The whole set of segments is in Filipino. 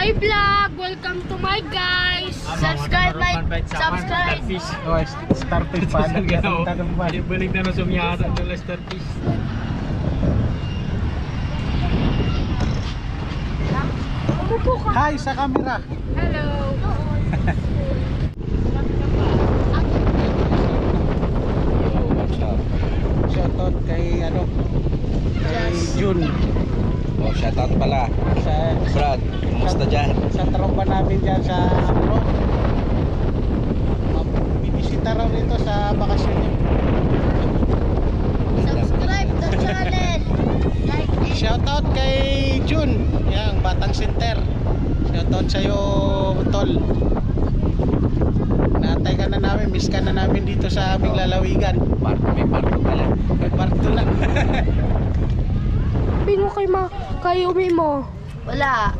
Hi vlog! Welcome to my guys! Subscribe, like, subscribe! Oh, starting pa. Tanong pa. Balik na na sumiyasa ng Lester Fish. Hi sa camera. Hello! Shoutout kay ano kay Jun Oh, shoutout pala. sa Brad, kumusta dyan? sa tropa namin dyan sa ano bibisita raw rito sa bakasyon niya. Subscribe the channel! Like and Shoutout kay Jun, yang Batang Center. Shoutout sa iyo, Tol. Natay ka na namin, miss ka na namin dito sa aming lalawigan. Parto, may parto pala. May parto na. Pino kay ma kay umi mo? Wala.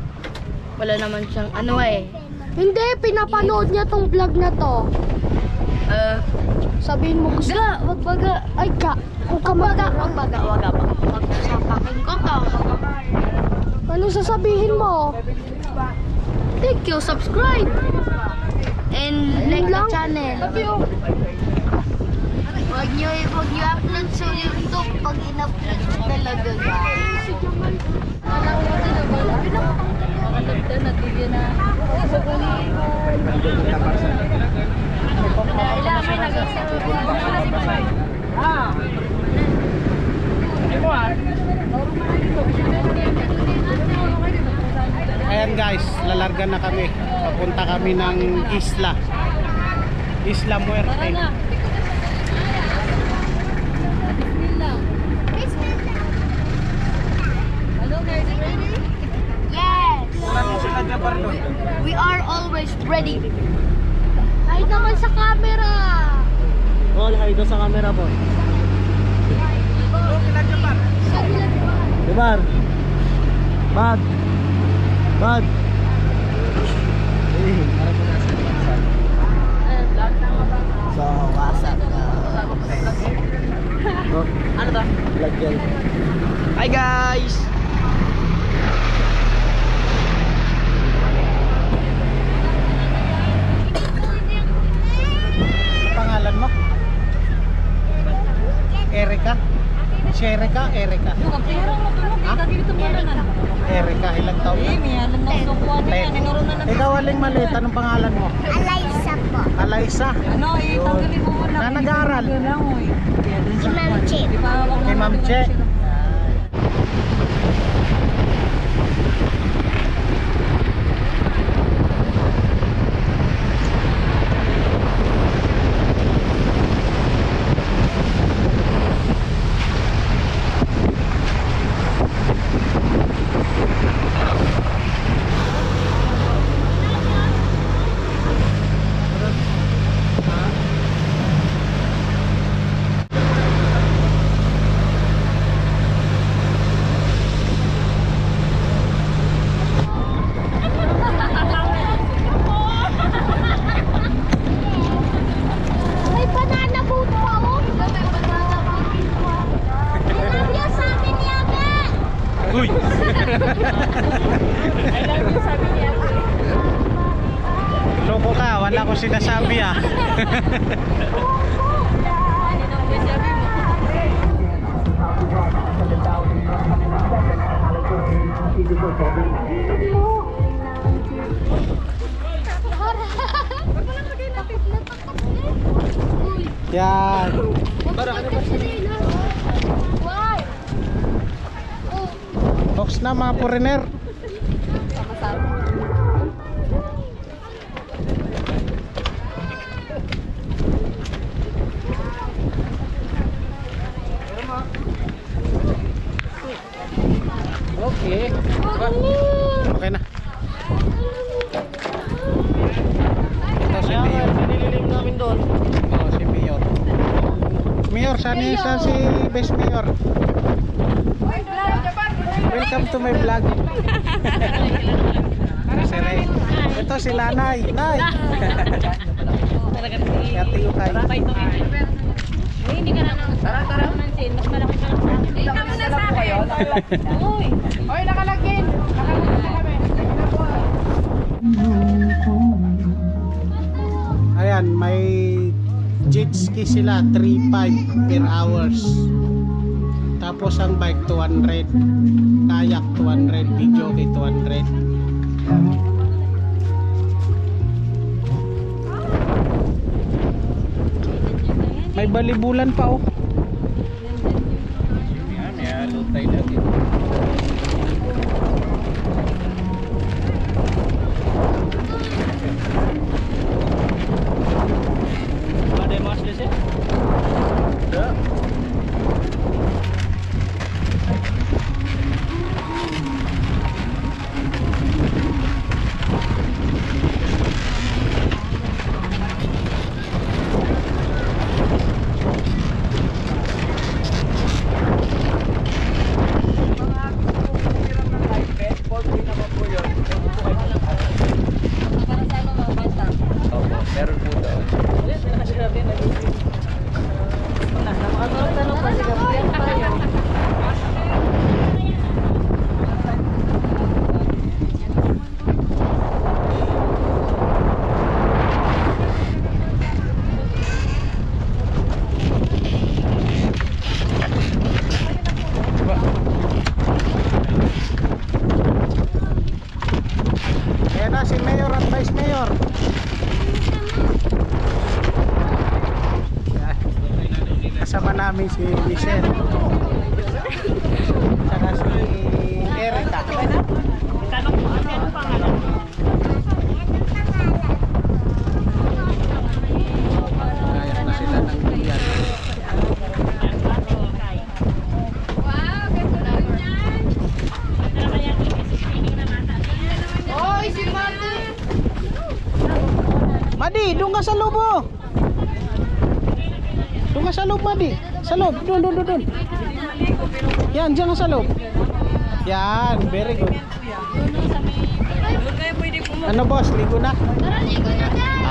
Wala naman siyang ano eh. Hindi, pinapanood niya tong vlog na to. Uh, Sabihin mo gusto. Ga, wag baga. Ay, ka. Kung ka baga. Wag baga, wag baga. Wag sapakin ko to. Ano sasabihin mo? Thank you, subscribe. And like the channel. Wag niyo, wag niyo upload sa YouTube pag in-upload talaga guys. Ayan guys, lalarga na kami. Papunta kami ng isla. Isla Muerte. Yes! We are always ready. Kahit naman sa camera. All hi do sa camera po. Dibar. Bad. Bad. So, what's up? Ano to? Lagyan. Hi guys! Pangalan mo? Erika? Sherika? Erika? Ha? Erika, ilang taon na? Ten. Ikaw aling maliit, anong pangalan mo? Alaysa po. Alaysa. Ano, eh, tanggalin mo muna. Na nag-aaral? oy. Si Ma'am Che. Kay Ma'am Che. Box na Uy, oy nakalagin. Nakalagin na kami. Ayan, may jet ski sila 3.5 per hours. Tapos ang bike 200, kayak 200, video 200. May balibulan pa oh alutay natin. Ada yang mas desa? Opo, meron po doon. Ayan na si Mayor at Vice Mayor. Kasama namin si Michelle. Saka si Erica. Kaya na sila ng biyan. Oy, si Mati! Madi, doon ka sa loob oh. Doon ka sa loob, Madi. Sa loob, doon, doon, doon, doon. Yan, dyan ka sa loob. Yan, very good. Ano boss, ligo na?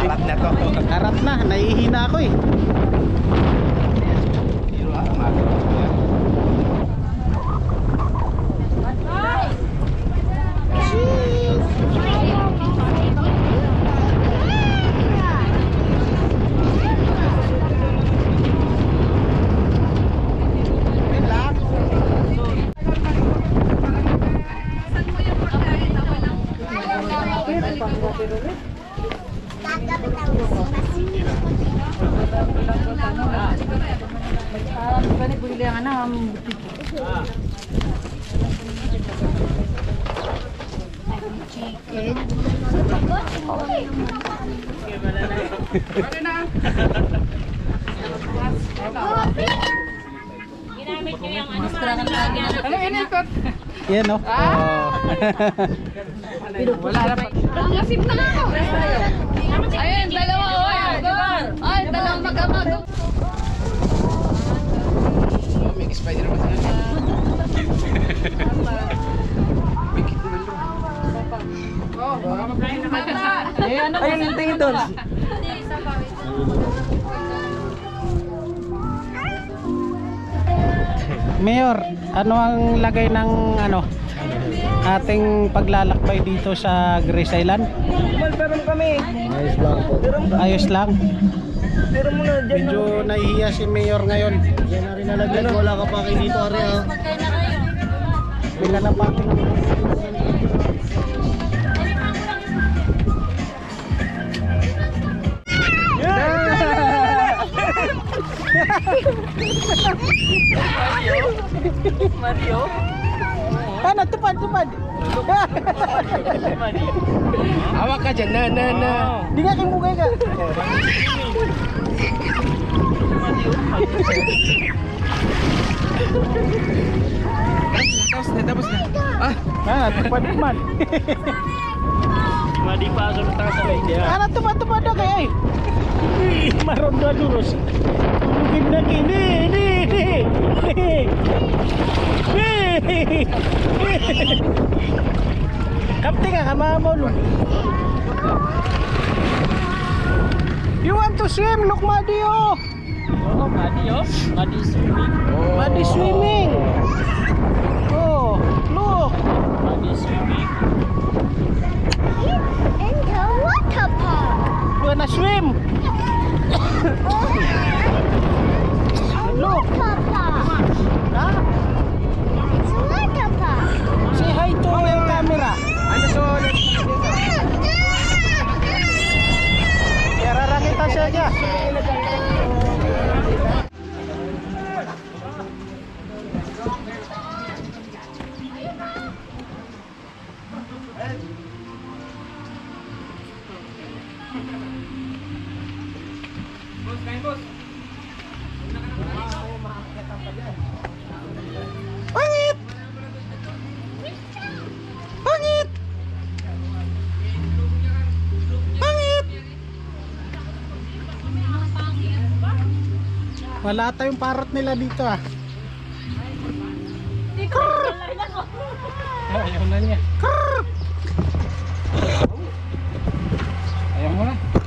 Arat na to. Arat na, nahihina ako eh. Pero ah, umaga pa po yan. Ginamit niyo yung ano, parang nilagyan ng Yan oh. Oh. Lasip na ako! Ayun, dalawa, oy! Ay, dalawang magkamag. May spider man sila. Ayun yung tingin doon. Mayor, ano ang lagay ng ano ating paglalakbay dito sa Grace Island? Malperam kami. Ayos lang. Pero muna dyan. Medyo nahihiya si Mayor ngayon. Yan na rin nalagyan. Wala ka pa kayo dito, Ari. ah. Bila na pa Mario? Ano, tupad, tupad. Hawak ka dyan, na, na, na. Di nga kang bugay ka. Tapos na, tapos na. Ah, Ah, tupad. Madi pa sa tanga sa light ya. Ano, tupad, tupad na kaya eh. Maron na duros. Tulugin na kini, ni, ni. Kapti ka, kamamol. You want to swim? Look, Madi, oh. Oh, Madi oh. Madi swimming. Madi swimming. Oh, look. Madi swimming. You wanna swim? Wala tayong parot nila dito ah. Oh, ayaw na niya. Ayaw mo na.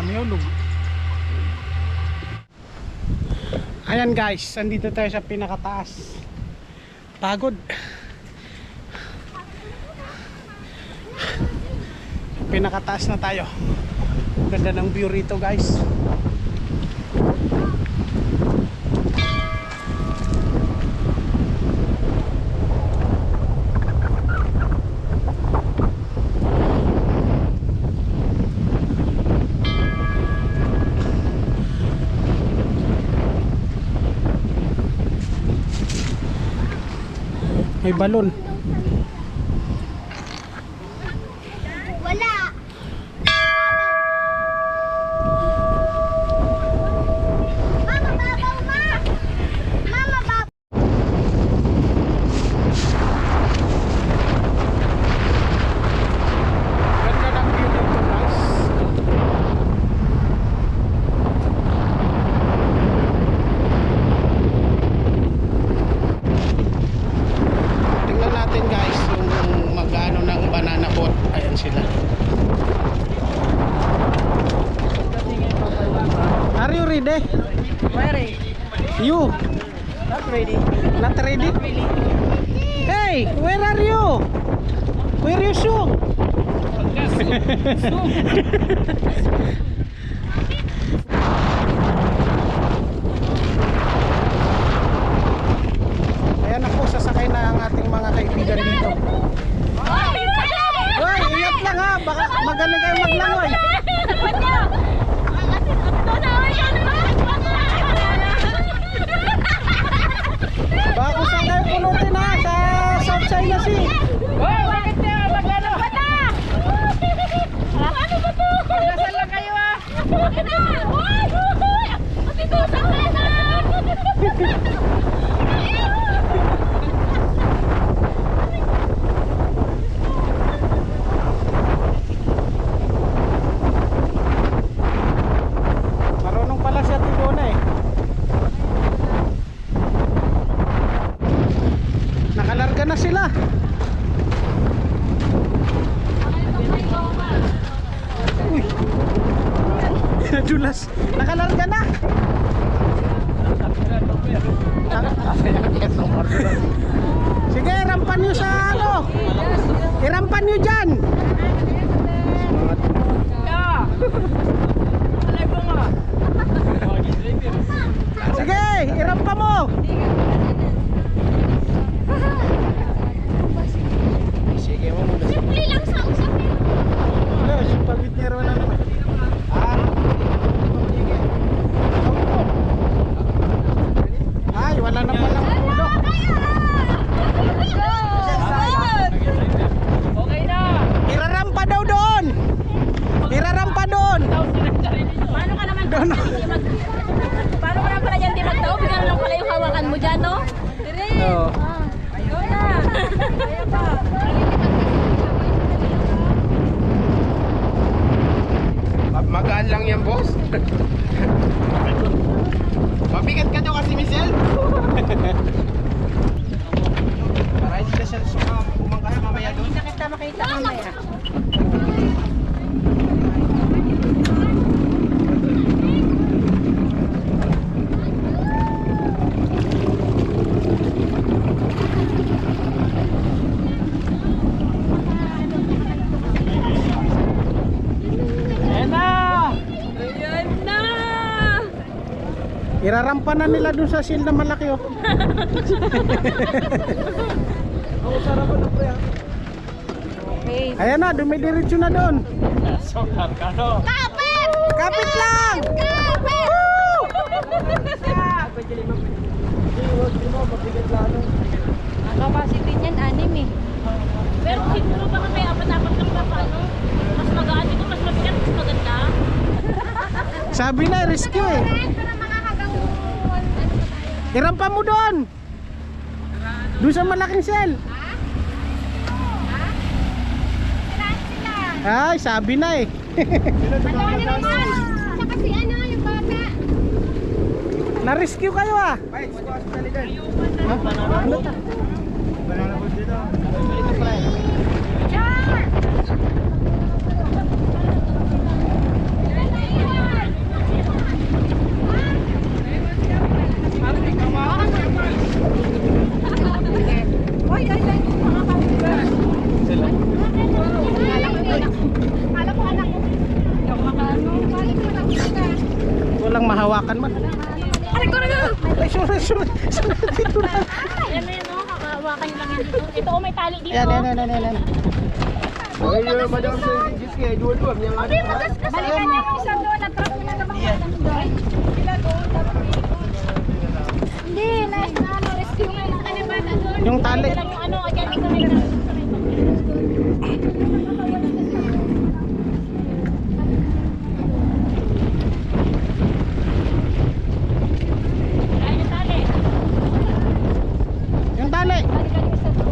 Ramyolog ayan guys. Andito tayo sa pinakataas. Pagod. Pinakataas na tayo. Ganda ng view rito guys. may balon. ready day? Ready. You? Not ready. Not ready? Not really. Hey, where are you? Where are you shoe? you done? Irarampa na nila dun sa shield na malaki oh. Okay. Ayan na, dumidiretso na doon. So, Carcano. Kapit! Kapit lang! Kapit! Ang capacity niyan, anim eh. Pero siguro baka may apat-apat lang pa paano? Mas magaan ito, mas mabigat, mas maganda. Sabi na, rescue eh. Irampa mo doon. Doon sa malaking cell. Ay, sabi na eh. Na-rescue kayo ah. Ha? Ano ta? Walang mahawakan man. Ay, sorry, sorry. Sorry, dito na. Ayan na yun, no? Kakawakan nyo lang yan dito. Ito, oh, may tali dito. Yan, yan, yan, yan, yan. Ay, yung madam sa Jiske, ada. Balikan niya yung isang doon. Natrap mo na naman doon. Sila doon. Hindi, na ano, rescue nga lang. Ano ba na doon? Yung tali. Ito lang yung ano, again, ito na yun. Ayan yung tali. Yung tali. Balikan yung isang doon.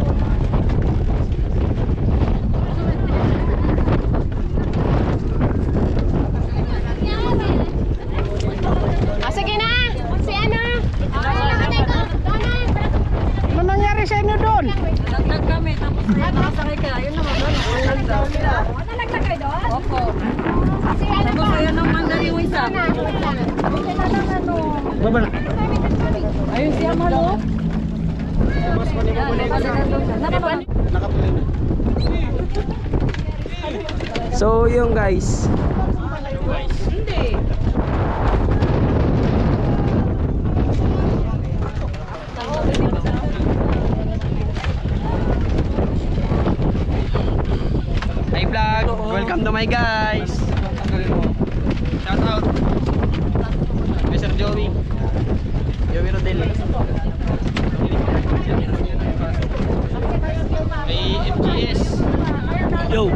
Ah, sige na! Si ano? Ano nangyari sa inyo doon? Nagtag kami, tapos nakasakay ka. Yun naman doon. Nalagtag kayo doon? Opo. Tapos ayun naman na Baba na. Ayun siya malo. Nakapal. Nakatuloy na. So yung guys, Hi vlog! Welcome to my guys! Shout out! Mr. Joey Joey Rodel May MGS Yo!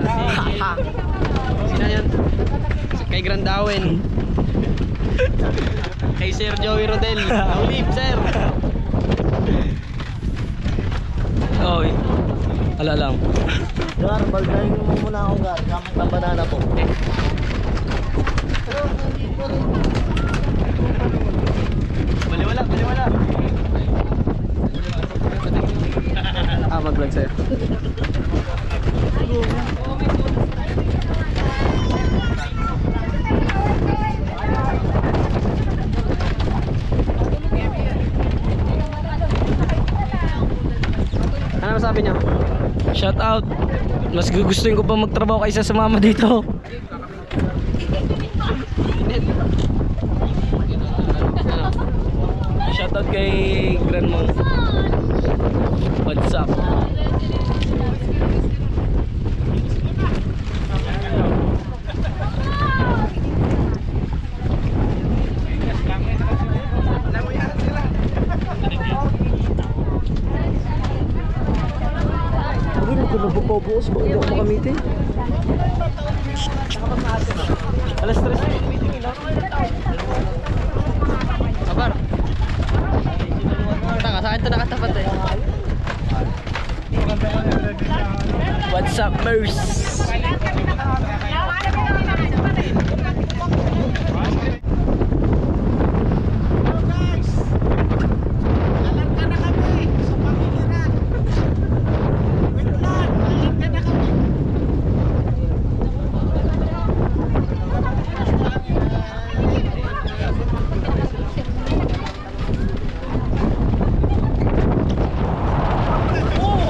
Sino yan? Kay Grandawen Kay Sir Joey Rodel Ulip, sir Oy Ala lang Gar, baldahin mo muna ako, Gar. Gamit ang banana po. Baliwala, baliwala Mag-vlog sir Ano masabi niyo? Shout out. Mas gugustuhin ko pa magtrabaho kaysa sumama dito. Shout out kay Grandma. What's up? Hindi na ko po buos ba hindi ako makamitin? What's up, Merce? Alarga na kami sa pamiliran. Wait lang, alarga na kami.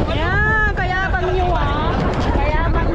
Kaya, kaya bang nyo ah. Kaya bang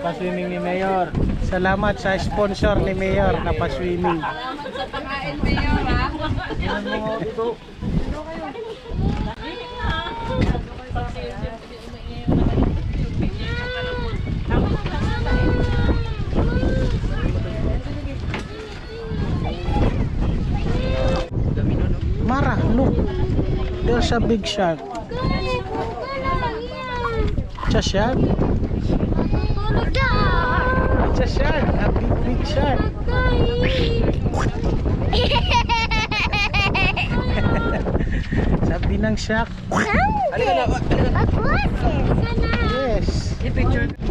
Pa-swimming ni Mayor. Salamat sa sponsor ni Mayor na pa-swimming. Sa pagkain, Mayor, ha? Mara, look. There's a big shark. It's a shark. It's a shark. A big, big shark. Sabi ng shark. Yes. I-picture. Uwi na ang